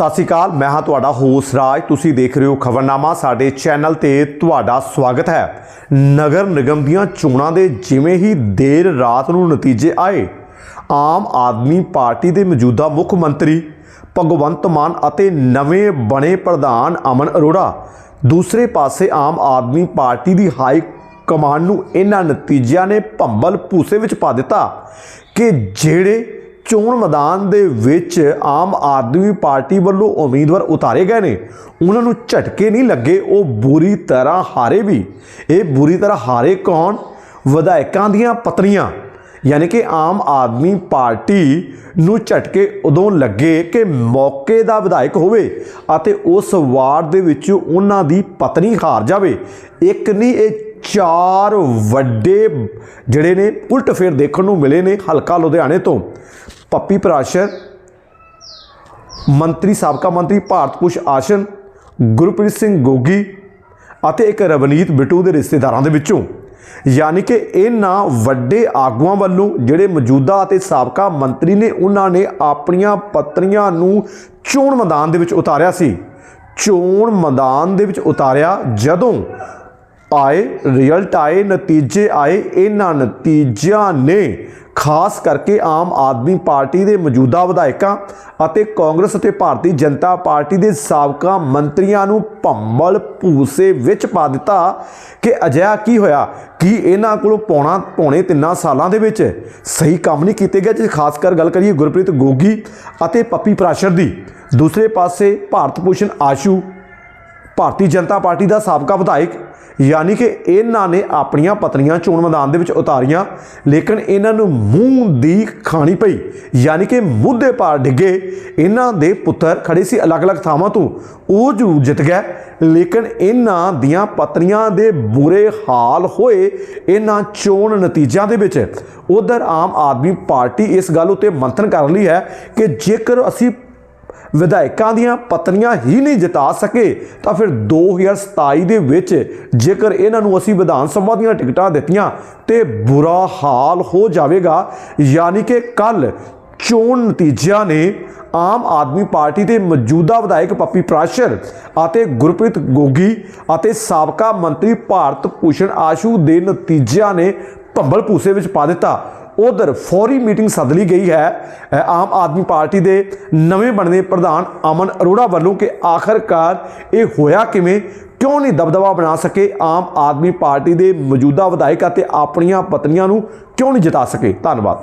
ਸਤਿ ਸ਼੍ਰੀ ਅਕਾਲ, ਮੈਂ ਹਾਂ ਤੁਹਾਡਾ ਹੋਸ ਰਾਜ। ਤੁਸੀਂ ਦੇਖ ਰਹੇ ਹੋ ਖਬਰਨਾਮਾ, ਸਾਡੇ ਚੈਨਲ ਤੇ ਤੁਹਾਡਾ ਸਵਾਗਤ ਹੈ। ਨਗਰ ਨਿਗਮ ਦੀਆਂ ਚੋਣਾਂ ਦੇ ਜਿਵੇਂ ਹੀ ਦੇਰ ਰਾਤ ਨੂੰ ਨਤੀਜੇ ਆਏ, ਆਮ ਆਦਮੀ ਪਾਰਟੀ ਦੇ ਮੌਜੂਦਾ ਮੁੱਖ ਮੰਤਰੀ ਭਗਵੰਤ ਮਾਨ ਅਤੇ ਨਵੇਂ ਬਣੇ ਪ੍ਰਧਾਨ ਅਮਨ ਅਰੋੜਾ ਦੂਸਰੇ ਪਾਸੇ ਆਮ ਆਦਮੀ ਪਾਰਟੀ ਦੀ ਹਾਈ ਕਮਾਂਡ ਨੂੰ ਇਹਨਾਂ ਨਤੀਜਿਆਂ ਨੇ ਭੰਬਲ ਭੂਸੇ ਵਿੱਚ ਪਾ ਦਿੱਤਾ ਕਿ ਜਿਹੜੇ ਚੋਣ ਮੈਦਾਨ ਦੇ ਵਿੱਚ ਆਮ ਆਦਮੀ ਪਾਰਟੀ ਵੱਲੋਂ ਉਮੀਦਵਾਰ ਉਤਾਰੇ ਗਏ ਨੇ। ਉਹਨਾਂ ਨੂੰ ਝਟਕੇ ਨਹੀਂ ਲੱਗੇ, ਉਹ ਬੁਰੀ ਤਰ੍ਹਾਂ ਹਾਰੇ ਵੀ। ਇਹ ਬੁਰੀ ਤਰ੍ਹਾਂ ਹਾਰੇ ਕੌਣ? ਵਿਧਾਇਕਾਂ ਦੀਆਂ ਪਤਨੀਆਂ। ਯਾਨੀ ਕਿ ਆਮ ਆਦਮੀ ਪਾਰਟੀ ਨੂੰ ਝਟਕੇ ਉਦੋਂ ਲੱਗੇ ਕਿ ਮੌਕੇ ਦਾ ਵਿਧਾਇਕ ਹੋਵੇ ਅਤੇ ਉਸ ਵਾਰਡ ਦੇ ਵਿੱਚ ਉਹਨਾਂ ਦੀ ਪਤਨੀ ਹਾਰ ਜਾਵੇ। ਇੱਕ ਨਹੀਂ, ਇਹ ਚਾਰ ਵੱਡੇ ਜਿਹੜੇ ਨੇ, ਉਲਟ ਫੇਰ ਦੇਖਣ ਨੂੰ ਮਿਲੇ ਨੇ ਹਲਕਾ ਲੁਧਿਆਣੇ ਤੋਂ। ਪੱਪੀ ਪ੍ਰਾਸ਼ਰ, ਮੰਤਰੀ ਸਾਬਕਾ ਮੰਤਰੀ ਭਾਰਤ ਪੁਸ਼ ਆਸ਼ਨ, ਗੁਰਪ੍ਰੀਤ ਸਿੰਘ ਗੋਗੀ ਅਤੇ ਇੱਕ ਰਵਨੀਤ ਬਿੱਟੂ ਦੇ ਰਿਸ਼ਤੇਦਾਰਾਂ ਦੇ ਵਿੱਚੋਂ। ਯਾਨੀ ਕਿ ਇਹਨਾਂ ਵੱਡੇ ਆਗੂਆਂ ਵੱਲੋਂ ਜਿਹੜੇ ਮੌਜੂਦਾ ਅਤੇ ਸਾਬਕਾ ਮੰਤਰੀ ਨੇ, ਉਹਨਾਂ ਨੇ ਆਪਣੀਆਂ ਪਤਨੀਆਂ ਨੂੰ ਚੋਣ ਮੈਦਾਨ ਦੇ ਵਿੱਚ ਉਤਾਰਿਆ ਸੀ। ਚੋਣ ਮੈਦਾਨ ਦੇ ਵਿੱਚ ਉਤਾਰਿਆ ਜਦੋਂ ਆਏ ਰਿਜ਼ਲਟ ਆਏ, ਨਤੀਜੇ ਆਏ, ਇਹਨਾਂ ਨਤੀਜਿਆਂ ਨੇ ਖਾਸ ਕਰਕੇ ਆਮ ਆਦਮੀ ਪਾਰਟੀ ਦੇ ਮੌਜੂਦਾ ਵਿਧਾਇਕਾਂ ਅਤੇ ਕਾਂਗਰਸ ਅਤੇ ਭਾਰਤੀ ਜਨਤਾ ਪਾਰਟੀ ਦੇ ਸਾਬਕਾ ਮੰਤਰੀਆਂ ਨੂੰ ਭੰਬਲ ਭੂਸੇ ਵਿੱਚ ਪਾ ਦਿੱਤਾ ਕਿ ਅਜਿਹਾ ਕੀ ਹੋਇਆ? ਕਿ ਇਹਨਾਂ ਕੋਲੋਂ ਪੌਣਾ, ਪੌਣੇ ਤਿੰਨਾਂ ਸਾਲਾਂ ਦੇ ਵਿੱਚ ਸਹੀ ਕੰਮ ਨਹੀਂ ਕੀਤੇ ਗਏ? ਜੇ ਖਾਸ ਕਰ ਗੱਲ ਕਰੀਏ ਗੁਰਪ੍ਰੀਤ ਗੋਗੀ ਅਤੇ ਪੱਪੀ ਪ੍ਰਾਸ਼ਰ ਦੀ। ਦੂਸਰੇ ਪਾਸੇ ਭਾਰਤ ਭੂਸ਼ਣ ਆਸ਼ੂ ਭਾਰਤੀ ਜਨਤਾ ਪਾਰਟੀ ਦਾ ਸਾਬਕਾ ਵਿਧਾਇਕ, ਯਾਨੀ ਕਿ ਇਹਨਾਂ ਨੇ ਆਪਣੀਆਂ ਪਤਨੀਆਂ ਚੋਣ ਮੈਦਾਨ ਦੇ ਵਿੱਚ ਉਤਾਰੀਆਂ, ਲੇਕਿਨ ਇਹਨਾਂ ਨੂੰ ਮੂੰਹ ਦੀ ਖਾਣੀ ਪਈ। ਯਾਨੀ ਕਿ ਮੁੱਦੇ ਪਾਰ ਡਿੱਗੇ, ਇਹਨਾਂ ਦੇ ਪੁੱਤਰ ਖੜੇ ਸੀ ਅਲੱਗ-ਅਲੱਗ ਥਾਵਾਂ ਤੋਂ। ਉਹ ਜ਼ਰੂਰ ਜਿੱਤ ਗਿਆ, ਲੇਕਿਨ ਇਹਨਾਂ ਦੀਆਂ ਪਤਨੀਆਂ ਦੇ ਬੁਰੇ ਹਾਲ ਹੋਏ ਇਹਨਾਂ ਚੋਣ ਨਤੀਜਿਆਂ ਦੇ ਵਿੱਚ। ਉਧਰ ਆਮ ਆਦਮੀ ਪਾਰਟੀ ਇਸ ਗੱਲ ਉੱਤੇ ਮੰਥਨ ਕਰ ਲਈ ਹੈ ਕਿ ਜੇਕਰ ਅਸੀਂ ਵਿਧਾਇਕਾਂ ਦੀਆਂ ਪਤਨੀਆਂ ਹੀ ਨਹੀਂ ਜਿਤਾ ਸਕੇ, ਤਾਂ ਫਿਰ 2027 ਦੇ ਵਿੱਚ ਜੇਕਰ ਇਹਨਾਂ ਨੂੰ ਅਸੀਂ ਵਿਧਾਨ ਸਭਾ ਦੀਆਂ ਟਿਕਟਾਂ ਦਿੱਤੀਆਂ ਤੇ ਬੁਰਾ ਹਾਲ ਹੋ ਜਾਵੇਗਾ। ਯਾਨੀ ਕਿ ਕੱਲ ਚੋਣ ਨਤੀਜਿਆਂ ਨੇ ਆਮ ਆਦਮੀ ਪਾਰਟੀ ਦੇ ਮੌਜੂਦਾ ਵਿਧਾਇਕ ਪੱਪੀ ਪ੍ਰਾਸ਼ਰ ਅਤੇ ਗੁਰਪ੍ਰੀਤ ਗੋਗੀ ਅਤੇ ਸਾਬਕਾ ਮੰਤਰੀ ਭਾਰਤ ਭੂਸ਼ਣ ਆਸ਼ੂ ਦੇ ਨਤੀਜਿਆਂ ਨੇ ਭੰਬਲ ਭੂਸੇ ਵਿੱਚ ਪਾ ਦਿੱਤਾ। ਉਧਰ ਫੌਰੀ ਮੀਟਿੰਗ ਸੱਦ ਲਈ ਗਈ ਹੈ। ਆਮ ਆਦਮੀ ਪਾਰਟੀ ਦੇ ਨਵੇਂ ਬਣਦੇ ਪ੍ਰਧਾਨ ਅਮਨ ਅਰੋੜਾ ਵੱਲੋਂ ਕਿ ਆਖਰਕਾਰ ਇਹ ਹੋਇਆ ਕਿਵੇਂ, ਕਿਉਂ ਨਹੀਂ ਦਬਦਬਾ ਬਣਾ ਸਕੇ, ਆਮ ਆਦਮੀ ਪਾਰਟੀ ਦੇ ਮੌਜੂਦਾ ਵਿਧਾਇਕ ਅਤੇ ਆਪਣੀਆਂ ਪਤਨੀਆਂ ਨੂੰ ਕਿਉਂ ਨਹੀਂ ਜਿਤਾ ਸਕੇ? ਧੰਨਵਾਦ।